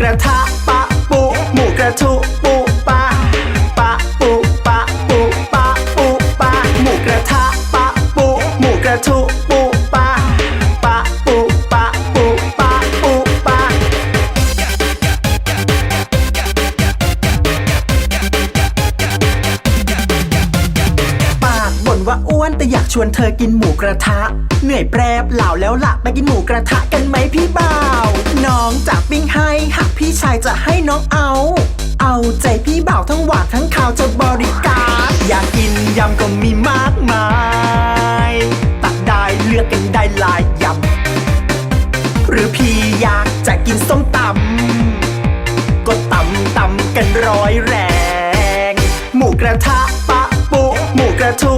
กระทะปะปุหมูกระทุปุปะปะปุปะปุปะปุปะหมูกระทะปะปุหมูกระทุปุปะปะปุปะปุปะปุปะปากบ่นว่าอ้วนแต่อยากชวนเธอกินหมูกระทะ เหนื่อยแปรบเหล่าแล้วล่ะไปกินหมูกระทะกันไหมพี่บ่าวน้า ให้หากพี่ชายจะให้น้องเอา เอาใจพี่บ่าวทั้งหวานทั้งข่าวจะบริการ อยากกินยำก็มีมากมาย ตักได้เลือกกันได้หลายยำ หรือพี่อยากจะกินส้มตำ ก็ตำตำกันร้อยแรง หมูกระทะปะปุหมูกระทุ